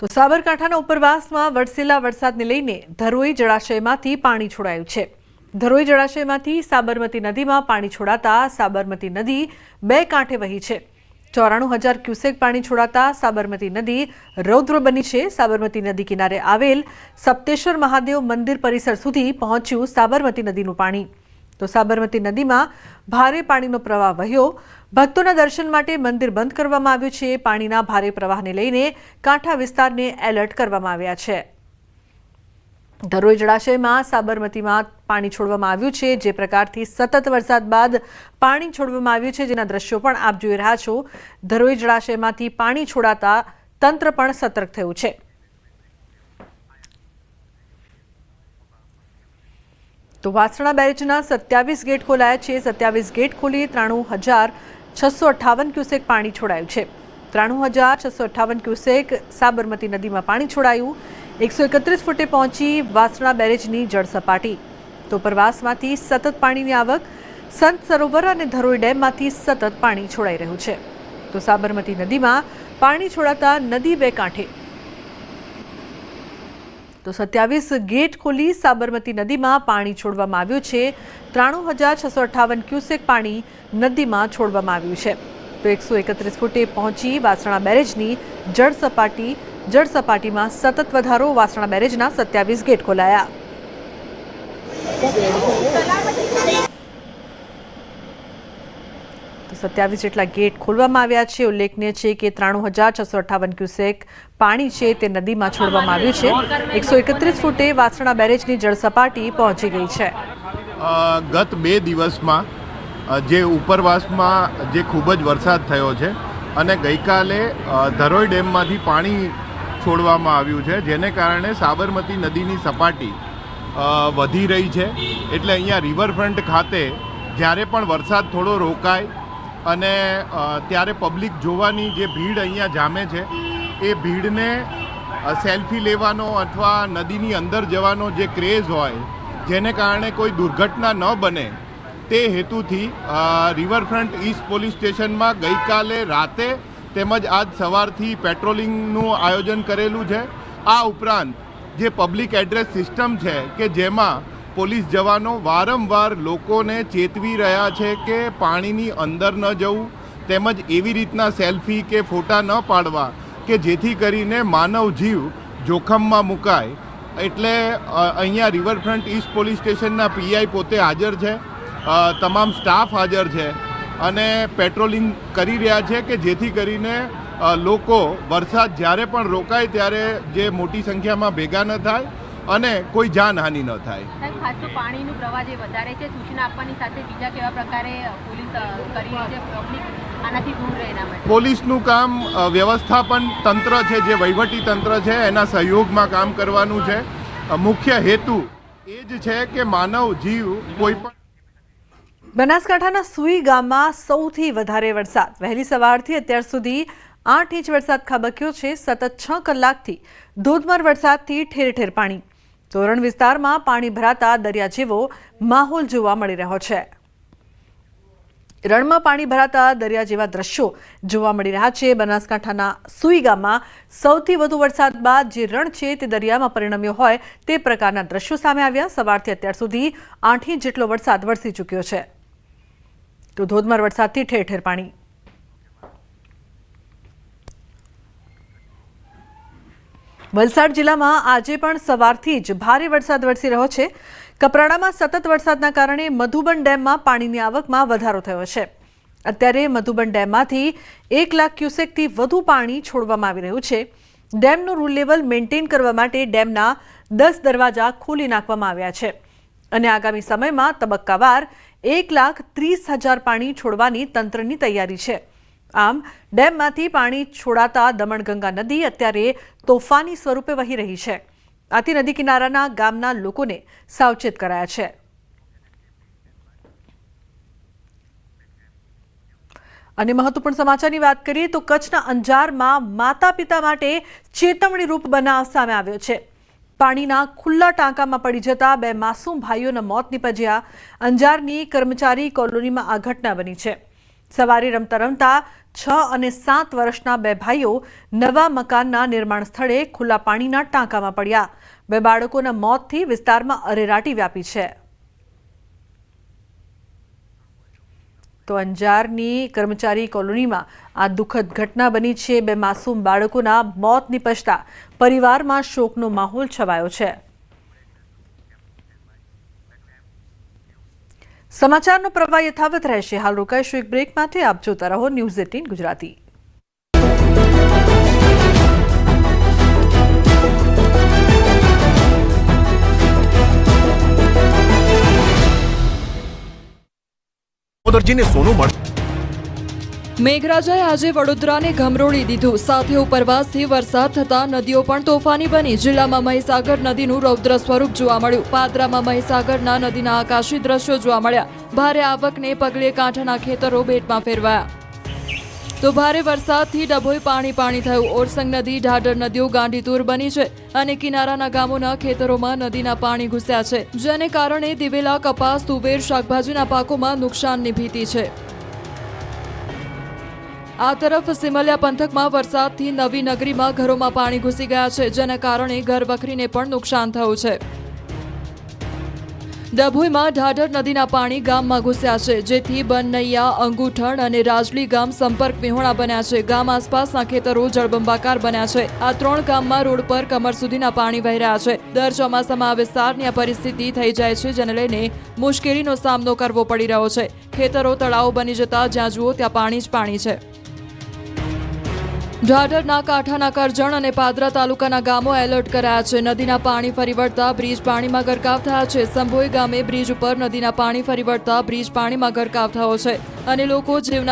તો સાબરકાંઠાના ઉપરવાસમાં વરસેલા વરસાદને લઈને ધરોઈ જળાશયમાંથી પાણી છોડાયું છે. ધરોઈ જળાશયમાંથી સાબરમતી નદીમાં પાણી છોડાતા સાબરમતી નદી બે કાંઠે વહી છે. ચોરાણું હજાર ક્યુસેક પાણી છોડાતા સાબરમતી નદી રૌદ્ર બની છે. સાબરમતી નદી કિનારે આવેલ સપ્તેશ્વર મહાદેવ મંદિર પરિસર સુધી પહોંચ્યું સાબરમતી નદીનું પાણી. તો સાબરમતી નદીમાં ભારે પાણીનો પ્રવાહ વહ્યો. ભક્તોના દર્શન માટે મંદિર બંધ કરવામાં આવ્યું છે. પાણીના ભારે પ્રવાહને લઈને કાંઠા વિસ્તારને એલર્ટ કરવામાં આવ્યા છે. ધરોઈ જળાશયમાં સાબરમતીમાં પાણી છોડવામાં આવ્યું છે. જે પ્રકારથી સતત વરસાદ બાદ પાણી છોડવામાં આવ્યું છે, જેના દ્રશ્યો પણ આપ જોઈ રહ્યા છો. ધરોઈ જળાશયમાંથી પાણી છોડાતા તંત્ર પણ સતર્ક થયું છે. તો વાસણા બેરેજના સત્યાવીસ ગેટ ખોલાયા છે. સત્યાવીસ ગેટ ખોલી ત્રાણું હજાર છસો અઠ્ઠાવન ક્યુસેક પાણી છોડાયું છે. ત્રાણું હજાર છસો અઠ્ઠાવન ક્યુસેક સાબરમતી નદીમાં પાણી છોડાયું. એકસો એકત્રીસ ફૂટે પહોંચી વાસણા બેરેજની જળ સપાટી. તો ઉપરવાસમાંથી સતત પાણીની આવક, સંત સરોવર અને ધરોઈ ડેમમાંથી સતત પાણી છોડાઈ રહ્યું છે. તો સાબરમતી નદીમાં પાણી છોડાતા નદી બે કાંઠે તો સત્યાવીસ ગેટ ખોલી સાબરમતી નદીમાં પાણી છોડવામાં આવ્યું છે. ત્રાણું હજાર છસો અઠ્ઠાવન ક્યુસેક પાણી નદીમાં છોડવામાં આવ્યું છે. તો એકસો એકત્રીસ ફૂટે પહોંચી વાસણા બેરેજની જળ સપાટી, જળ સપાટીમાં સતત વધારો વાસણા બેરેજના સત્યાવીસ ગેટ ખોલાયા તો સત્યાવીસ જેટલા ગેટ ખોલવામાં આવ્યા છે. ઉલ્લેખનીય છે કે ત્રાણું હજાર છસો અઠ્ઠાવન ક્યુસેક પાણી છે તે નદીમાં છોડવામાં આવ્યું છે. એકસો એકત્રીસ ફૂટે વાસણા બેરેજની જળ સપાટી પહોંચી ગઈ છે. ગત બે દિવસમાં જે ઉપરવાસમાં જે ખૂબ જ વરસાદ થયો છે અને ગઈકાલે ધરોઈ ડેમમાંથી પાણી છોડવામાં આવ્યું છે, જેને કારણે સાબરમતી નદીની સપાટી વધી રહી છે. એટલે અહીંયા રિવરફ્રન્ટ ખાતે જ્યારે પણ વરસાદ થોડો રોકાય અને ત્યારે પબ્લિક જોવાની જે ભીડ અહીંયા જામે છે, એ ભીડને સેલ્ફી લેવાનો અથવા નદીની અંદર જવાનો જે ક્રેઝ હોય, જેને કારણે કોઈ દુર્ઘટના ન બને, તે હેતુથી રિવરફ્રન્ટ ઈસ્ટ પોલીસ સ્ટેશનમાં ગઈકાલે રાતે તેમજ આજ સવારથી પેટ્રોલિંગનું આયોજન કરેલું છે. આ ઉપરાંત જે પબ્લિક એડ્રેસ સિસ્ટમ છે કે જેમાં પોલીસ જવાનો વારંવાર લોકોને ચેતવી રહ્યા છે કે પાણીની અંદર ન જવું, તેમજ એવી રીતના સેલ્ફી કે ફોટા ન પાડવા કે જેથી કરીને માનવ જીવ જોખમમાં મુકાય. એટલે અહીંયા રિવરફ્રન્ટ ઈસ્ટ પોલીસ સ્ટેશનના પીઆઈ પોતે હાજર છે. તમામ સ્ટાફ હાજર છે અને પેટ્રોલિંગ કરી રહ્યા છે કે જેથી કરીને લોકો વરસાદ જ્યારે પણ રોકાય ત્યારે જે મોટી સંખ્યામાં ભેગા ન થાય અને કોઈ જાનહાનિ ન થાય. ખાસ તો પાણીનું પ્રવાહ જે વધારે છે સૂચના આપવાની સાથે બીજા કેવા પ્રકારે પોલીસ કરી છે પબ્લિક આનાથી દૂર રહે પોલીસનું કામ વ્યવસ્થાપન તંત્ર છે જે વહીવટી તંત્ર છે એના સહયોગમાં કામ કરવાનું છે. મુખ્ય હેતુ એ જ છે કે માનવ જીવ કોઈ પણ બનાસકાંઠાના સુઈ ગામમાં સૌથી વધારે વરસાદ. વહેલી સવારથી અત્યાર સુધી આઠ ઇંચ વરસાદ ખાબક્યો છે. સતત છ કલાકથી ધોધમાર વરસાદથી ઠેર ઠેર પાણી. તોરણ વિસ્તારમાં પાણી ભરાતા દરિયા જેવો માહોલ જોવા મળી રહ્યો છે. રણમાં પાણી ભરાતા દરિયા જેવા દ્રશ્યો જોવા મળી રહ્યા છે. બનાસકાંઠાના સુઈ ગામમાં સૌથી વધુ વરસાદ બાદ જે રણ છે તે દરિયામાં પરિણમ્યો હોય તે પ્રકારના દ્રશ્યો સામે આવ્યા. સવારથી અત્યાર સુધી આઠ ઇંચ જેટલો વરસાદ વરસી ચૂક્યો છે. તો ધોધમાર વરસાદથી ઠેર ઠેર પાણી. વલસાડ જિલ્લામાં આજે પણ સવારથી જ ભારે વરસાદ વરસી રહ્યો છે. કપરાડામાં સતત વરસાદના કારણે મધુબન ડેમમાં પાણીની આવકમાં વધારો થયો છે. અત્યારે મધુબન ડેમમાંથી એક લાખ ક્યુસેકથી વધુ પાણી છોડવામાં આવી રહ્યું છે. ડેમનું રૂલ લેવલ મેન્ટેન કરવા માટે ડેમના દસ દરવાજા ખોલી નાખવામાં આવ્યા છે. અને આગામી સમયમાં તબક્કાવાર એક લાખ ત્રીસ હજાર પાણી છોડવાની તંત્રની તૈયારી છે. આમ, ડેમમાંથી પાણી છોડાતા દમણગંગા નદી અત્યારે તોફાની સ્વરૂપે વહી રહી છે. આથી નદી કિનારાના ગામના લોકોને સાવચેત કરાયા છે. અને મહત્વપૂર્ણ સમાચારની વાત કરીએ તો કચ્છના અંજારમાં માતા પિતા માટે ચેતવણી રૂપ બનાવ સામે આવ્યો છે. પાણીના ખુલ્લા ટાંકામાં પડી જતા બે માસૂમ ભાઈઓના મોત નીપજ્યા અંજારની કર્મચારી કોલોનીમાં આ ઘટના બની છે. સવારે રમતા રમતા છ અને સાત વર્ષના બે ભાઈઓ નવા મકાનના નિર્માણ સ્થળે ખુલ્લા પાણીના ટાંકામાં પડ્યા. બે બાળકોના મોતથી વિસ્તારમાં અરેરાટી વ્યાપી છે. તો અંજારની કર્મચારી કોલોનીમાં આ દુઃખદ ઘટના બની છે. બે માસૂમ બાળકોના મોત નિપજતા પરિવારમાં શોકનો માહોલ છવાયો છે. સમાચારનો પ્રવાહ યથાવત રહેશે. હાલ રોકાઈશું એક બ્રેક માટે? આપ જોતા રહો ન્યૂઝ એટીન ગુજરાતી. દરજીને સોનું મળ મેઘરાજાએ આજે વડોદરાને ગમરોળી દીધું. સાથે ઉપરવાસથી વરસાદ થતા નદીઓ પણ તોફાની બની. જિલ્લામાં મહીસાગર નદીનું રૌદ્ર સ્વરૂપ જોવા મળ્યું. પાદરામાં મહીસાગરના નદીના આકાશી દ્રશ્યો જોવા મળ્યા. ભારે આવકને પગલે કાંઠાના ખેતરો બેટમાં ફેરવાયા. તો ભારે વરસાદથી ડભોઈ પાણી પાણી થયું. ઓરસંગ નદી, ઢાઢર નદીઓ ગાંડીતુર બની છે અને કિનારાના ગામોના ખેતરોમાં નદીના પાણી ઘૂસ્યા છે, જેને કારણે દિવેલા, કપાસ, તુવેર શાકભાજીના પાકોમાં નુકસાનની ભીતિ છે. આ તરફ સિમલિયા પંથકમાં વરસાદથી નવી નગરીમાં ઘરોમાં પાણી ઘૂસી ગયા છે, જેના કારણે ઘર વખરીને પણ નુકસાન થયું છે. ડભોઈમાં ઢાઢર નદીના પાણી ગામમાં ઘૂસ્યા છે, જેથી બનૈયા અંગુઠણ અને રાજલી ગામ સંપર્ક વિહોણા બન્યા છે. ગામ આસપાસના ખેતરો જળબંબાકાર બન્યા છે. આ ત્રણ ગામમાં રોડ પર કમર સુધીના પાણી વહી રહ્યા છે. દર ચોમાસામાં આ વિસ્તારની આ પરિસ્થિતિ થઈ જાય છે, જેને લઈને મુશ્કેલીનો સામનો કરવો પડી રહ્યો છે. ખેતરો, તળાવો બની જતા જ્યાં જુઓ ત્યાં પાણી જ પાણી છે. ઢાઢરના કાંઠાના કરજણ અને પાદરા તાલુકાના ગામો એલર્ટ કરાયા છે. નદીના પાણી ફરી વળતા બ્રિજ પાણીમાં ગરકાવ થયા છે. સંભોઈ ગામે બ્રિજ ઉપર નદીના પાણી ફરી વળતા બ્રિજ પાણીમાં ગરકાવ થયો છે અને લોકો જીવના